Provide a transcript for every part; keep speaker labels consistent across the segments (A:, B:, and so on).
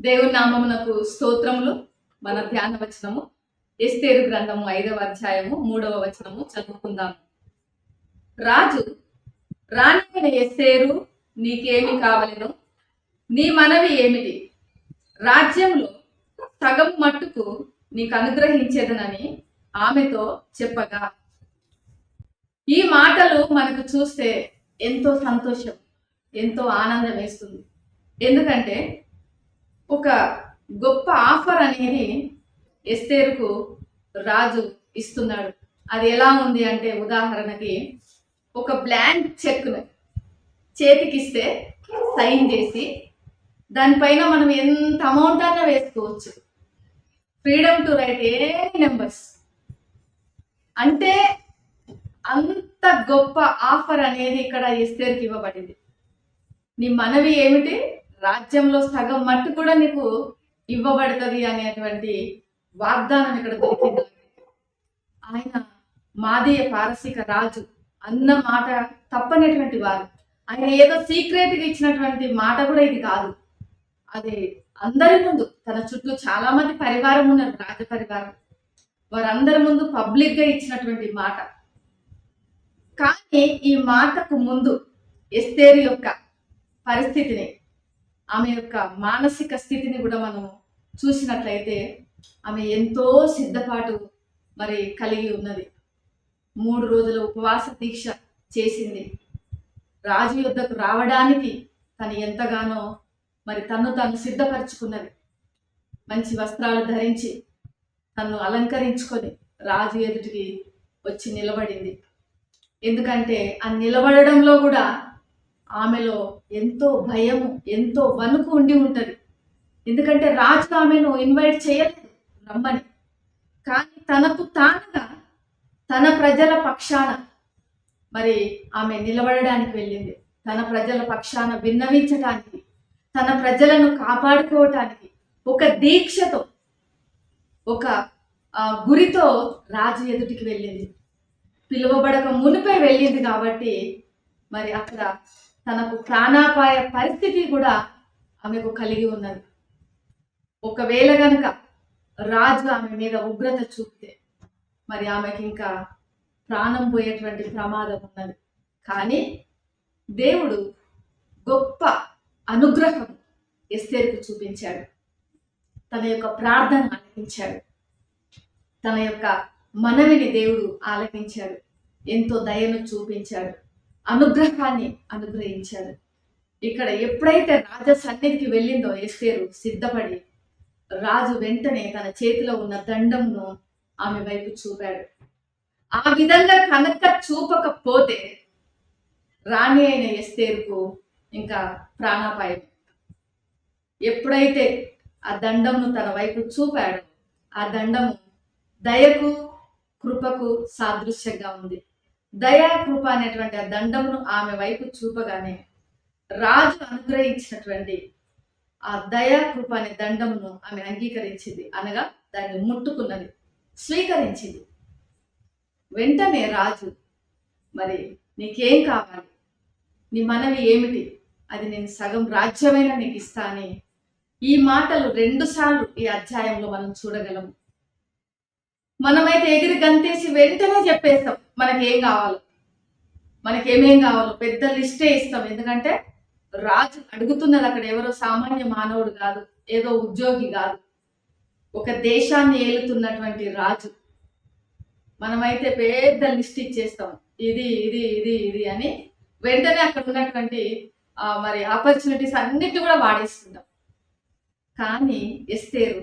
A: దేవుని నామమునకు స్తోత్రములు. మన ధ్యాన వచనము. ఎస్తేరు గ్రంథము ఐదవ అధ్యాయము మూడవ వచనము చదువుకుందాం. రాజు రాణి ఎస్తేరు నీకేమి కావలను? నీ మనవి ఏమిటి? రాజ్యంలో సగం మట్టుకు నీకు అనుగ్రహించేదనని ఆమెతో చెప్పగా. ఈ మాటలు మనకు చూస్తే ఎంతో సంతోషం ఎంతో ఆనందం వేస్తుంది. ఎందుకంటే ఒక గొప్ప ఆఫర్ అనేది ఎస్తేరుకు రాజు ఇస్తున్నాడు. అది ఎలా ఉంది అంటే ఉదాహరణకి ఒక బ్లాంక్ చెక్ను చేతికిస్తే సైన్ చేసి దానిపైన మనం ఎంత అమౌంట్ అన్నా వేసుకోవచ్చు. Freedom to write a numbers. అంటే అంత గొప్ప ఆఫర్ అనేది ఇక్కడ ఎస్తేరుకి ఇవ్వబడింది. నీ మనవి ఏమిటి? రాజ్యంలో సగం మట్టు కూడా నీకు ఇవ్వబడుతుంది అనేటువంటి వాగ్దానం ఇక్కడ దొరికింది. ఆయన మాదీయ పారసీక రాజు అన్న మాట తప్పనటువంటి వారు. ఆయన ఏదో సీక్రెట్గా ఇచ్చినటువంటి మాట కూడా ఇది కాదు. అది అందరి ముందు తన చుట్టూ చాలా మంది పరివారం ఉన్నారు రాజ పరివారం. వారందరి ముందు పబ్లిక్గా ఇచ్చినటువంటి మాట. కానీ ఈ మాటకు ముందు ఎస్తేరు యొక్క పరిస్థితిని ఆమె యొక్క మానసిక స్థితిని కూడా మనం చూసినట్లయితే ఆమె ఎంతో సిద్ధపాటు మరి కలిగి ఉన్నది. మూడు రోజుల ఉపవాస దీక్ష చేసింది. రాజు యుద్ధకు రావడానికి తను ఎంతగానో మరి తను తను సిద్ధపరచుకున్నది. మంచి వస్త్రాలు ధరించి తను అలంకరించుకొని రాజు ఎదుటికి వచ్చి నిలబడింది. ఎందుకంటే ఆ నిలబడడంలో కూడా ఆమెలో ఎంతో భయము ఎంతో వణుకు ఉండి ఉంటుంది. ఎందుకంటే రాజు ఆమెను ఇన్వైట్ చేయలేదు రమ్మని. కానీ తనకు తానుగా తన ప్రజల పక్షాన మరి ఆమె నిలబడడానికి వెళ్ళింది. తన ప్రజల పక్షాన విన్నవించటానికి తన ప్రజలను కాపాడుకోవటానికి ఒక దీక్షతో ఒక గురితో రాజు ఎదుటికి వెళ్ళింది. పిలువబడక మునిపై వెళ్ళింది కాబట్టి మరి అక్కడ తనకు ప్రాణాపాయ పరిస్థితి కూడా ఆమెకు కలిగి ఉన్నది. ఒకవేళ గనక రాజు ఆమె మీద ఉగ్రత చూపితే మరి ఆమెకి ఇంకా ప్రాణం పోయేటువంటి ప్రమాదం ఉన్నది. కానీ దేవుడు గొప్ప అనుగ్రహం ఎస్తేరుకు చూపించాడు. తన యొక్క ప్రార్థన ఆలకించాడు. తన యొక్క మనవిని దేవుడు ఆలకించాడు. ఎంతో దయను చూపించాడు. అనుగ్రహాన్ని అనుగ్రహించాడు. ఇక్కడ ఎప్పుడైతే రాజ సన్నిధికి వెళ్ళిందో ఎస్తేరు సిద్ధపడి రాజు వెంటనే తన చేతిలో ఉన్న దండంను ఆమె వైపు చూపాడు. ఆ విధంగా కనుక చూపకపోతే రాణి అయిన ఎస్తేరుకు ఇంకా ప్రాణాపాయం. ఎప్పుడైతే ఆ దండంను తన వైపు చూపాడు ఆ దండము దయకు కృపకు సాదృశ్యంగా ఉంది. దయా కృప అనేటువంటి ఆ దండమును ఆమె వైపు చూపగానే రాజు అనుగ్రహించినటువంటి ఆ దయా కృప అనే దండమును ఆమె అంగీకరించింది. అనగా దాన్ని ముట్టుకున్నది స్వీకరించింది. వెంటనే రాజు మరి నీకేం కావాలి? నీ మనవి ఏమిటి? అది నేను సగం రాజ్యమైన నీకు ఇస్తా అని ఈ మాటలు రెండుసార్లు ఈ అధ్యాయంలో మనం చూడగలము. మనమైతే ఎగిరి గంతేసి వెంటనే చెప్పేస్తాం మనకి ఏం కావాలో? మనకి ఏమేం కావాలో? పెద్ద లిస్టే ఇస్తాం. ఎందుకంటే రాజు అడుగుతున్నది అక్కడ ఎవరో సామాన్య మానవుడు కాదు ఏదో ఉద్యోగి కాదు. ఒక దేశాన్ని ఏలుతున్నటువంటి రాజు. మనమైతే పెద్ద లిస్ట్ ఇచ్చేస్తాం ఇది ఇది ఇది ఇది అని వెంటనే అక్కడ ఉన్నటువంటి మరి ఆపర్చునిటీస్ అన్నిటి కూడా వాడేస్తుంటాం కానీ ఎస్తేరు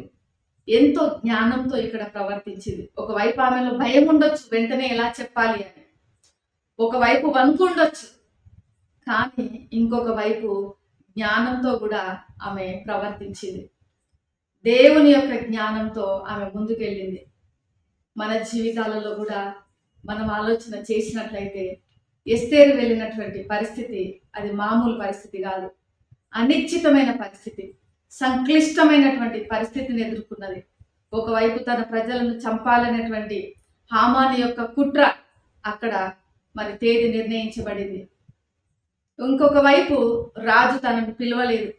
A: ఎంతో జ్ఞానంతో ఇక్కడ ప్రవర్తించింది. ఒకవైపు ఆమెలో భయం ఉండొచ్చు వెంటనే ఎలా చెప్పాలి అని. ఒకవైపు వణుకు ఉండొచ్చు కానీ ఇంకొక వైపు జ్ఞానంతో కూడా ఆమె ప్రవర్తించింది. దేవుని యొక్క జ్ఞానంతో ఆమె ముందుకెళ్ళింది. మన జీవితాలలో కూడా మనం ఆలోచన చేసినట్లయితే ఎస్తేరు వెళ్ళినటువంటి పరిస్థితి అది మామూలు పరిస్థితి కాదు. అనిశ్చితమైన పరిస్థితి. సంక్లిష్టమైనటువంటి పరిస్థితిని ఎదుర్కొన్నది. ఒకవైపు తన ప్రజలను చంపాలనేటువంటి హామాని యొక్క కుట్ర అక్కడ మరి తేదీ నిర్ణయించబడింది. ఇంకొక వైపు రాజు తనను పిలవలేదు.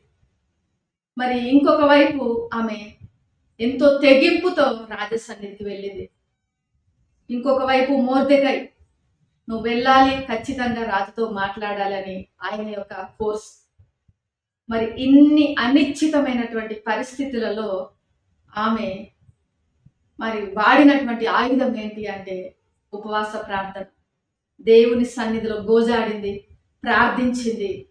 A: మరి ఇంకొక వైపు ఆమె ఎంతో తెగింపుతో రాజసన్నిధికి వెళ్ళింది. ఇంకొక వైపు మోర్దెకై నువ్వు వెళ్ళాలి ఖచ్చితంగా రాజుతో మాట్లాడాలని ఆయన యొక్క ఫోర్స్ మరి ఇన్ని అనిశ్చితమైనటువంటి పరిస్థితులలో ఆమె మరి వాడినటువంటి ఆయుధం ఏంటి అంటే ఉపవాస ప్రార్థన. దేవుని సన్నిధిలో గోజాడింది ప్రార్థించింది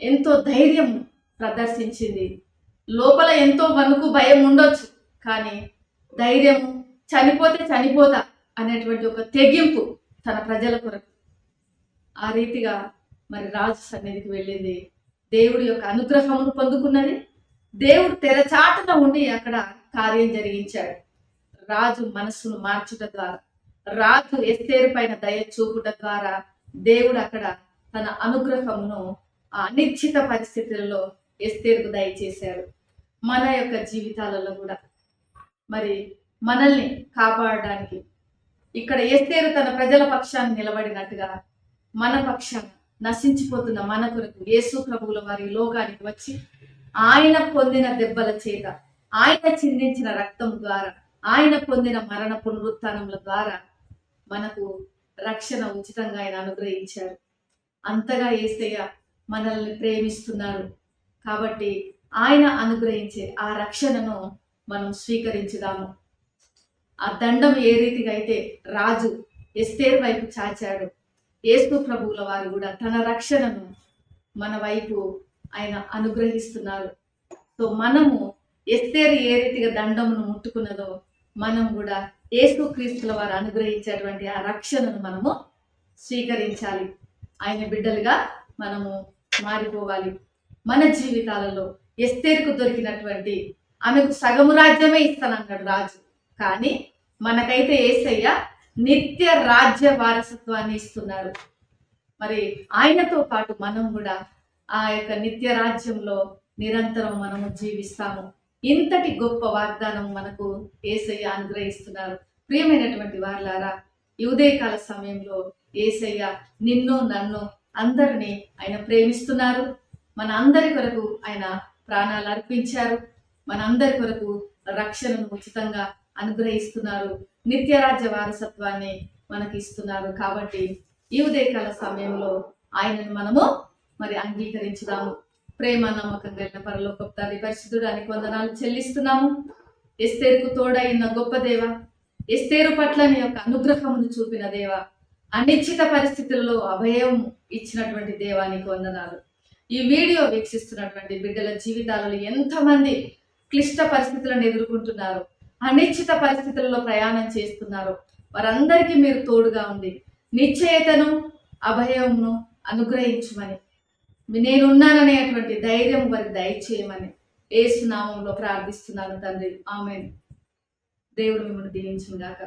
A: ఎంతో ధైర్యం ప్రదర్శించింది. లోపల ఎంతో వణుకు భయం ఉండొచ్చు కానీ ధైర్యం చనిపోతే చనిపోతా అనేటువంటి ఒక తెగింపు తన ప్రజల కొరకు. ఆ రీతిగా మరి రాజు సన్నిధికి వెళ్ళింది దేవుడి యొక్క అనుగ్రహమును పొందుకున్నది. దేవుడు తెరచాటున ఉండి అక్కడ కార్యం జరిగించాడు. రాజు మనస్సును మార్చుట ద్వారా రాజు ఎస్తేరు పైన దయ చూపుట ద్వారా దేవుడు అక్కడ తన అనుగ్రహమును ఆ అనిశ్చిత పరిస్థితులలో ఎస్తేరుకు దయచేశాడు మన యొక్క జీవితాలలో కూడా. మరి మనల్ని కాపాడడానికి ఇక్కడ ఎస్తేరు తన ప్రజల పక్షాన్ని నిలబడినట్టుగా మన పక్షాన్ని నశించిపోతున్న మన కొరకు యేసు ప్రభువుల వారి లోకానికి వచ్చి ఆయన పొందిన దెబ్బల చేత ఆయన చిందించిన రక్తం ద్వారా ఆయన పొందిన మరణ పునరుత్నముల ద్వారా మనకు రక్షణ ఉచితంగా ఆయన అనుగ్రహించారు. అంతగా ఏసయ్య మనల్ని ప్రేమిస్తున్నారు కాబట్టి ఆయన అనుగ్రహించే ఆ రక్షణను మనం స్వీకరించుదాము. ఆ దండం ఏ రీతిగా అయితే రాజు ఎస్తేర్ వైపు చాచాడు యేసు ప్రభువుల వారు కూడా తన రక్షణను మన వైపు ఆయన అనుగ్రహిస్తున్నారు. సో మనము ఎస్తేరు ఏ రీతిగా దండమును ముట్టుకున్నదో మనం కూడా యేసు క్రీస్తుల వారు అనుగ్రహించేటువంటి ఆ రక్షణను మనము స్వీకరించాలి. ఆయన బిడ్డలుగా మనము మారిపోవాలి. మన జీవితాలలో ఎస్తేరుకు దొరికినటువంటి ఆమెకు సగము రాజ్యమే ఇస్తానన్నాడు రాజు. కానీ మనకైతే ఏసయ్య నిత్య రాజ్య వారసత్వాన్ని ఇస్తున్నారు. మరి ఆయనతో పాటు మనం కూడా ఆ యొక్క నిత్య రాజ్యంలో నిరంతరం మనము జీవిస్తాము. ఇంతటి గొప్ప వాగ్దానం మనకు ఏసయ్య అనుగ్రహిస్తున్నారు. ప్రియమైనటువంటి వారులారా ఈ ఉదయకాల సమయంలో ఏసయ్య నిన్ను నన్ను అందరినీ ఆయన ప్రేమిస్తున్నారు. మన అందరి కొరకు ఆయన ప్రాణాలు అర్పించారు. మన అందరి కొరకు రక్షణను ఉచితంగా అనుగ్రహిస్తున్నారు. నిత్యరాజ్య వారసత్వాన్ని మనకి ఇస్తున్నారు కాబట్టి ఈ ఉదయకాల సమయంలో ఆయనను మనము మరి అంగీకరించుదాము. ప్రేమ నమ్మకం కలిగిన పరలోక తండ్రి పరిశుద్ధుడానికి వందనాలు చెల్లిస్తున్నాము. ఎస్తేరుకు తోడైన గొప్ప దేవ ఎస్తేరు పట్ల నీ యొక్క అనుగ్రహమును చూపిన దేవ అనిశ్చిత పరిస్థితుల్లో అభయం ఇచ్చినటువంటి దేవానికి వందనాలు. ఈ వీడియో వీక్షిస్తున్నటువంటి బిడ్డల జీవితాలలో ఎంతమంది క్లిష్ట పరిస్థితులను ఎదుర్కొంటున్నారు? అనిశ్చిత పరిస్థితుల్లో ప్రయాణం చేస్తున్నారు వారందరికీ మీరు తోడుగా ఉండి నిశ్చయతను అభయమును అనుగ్రహించమని నేనున్నాననేటువంటి ధైర్యం వారికి దయచేయమని ఏసునామంలో ప్రార్థిస్తున్నాను తండ్రి. ఆమె దేవుడు మిమ్మల్ని దీవించుగాక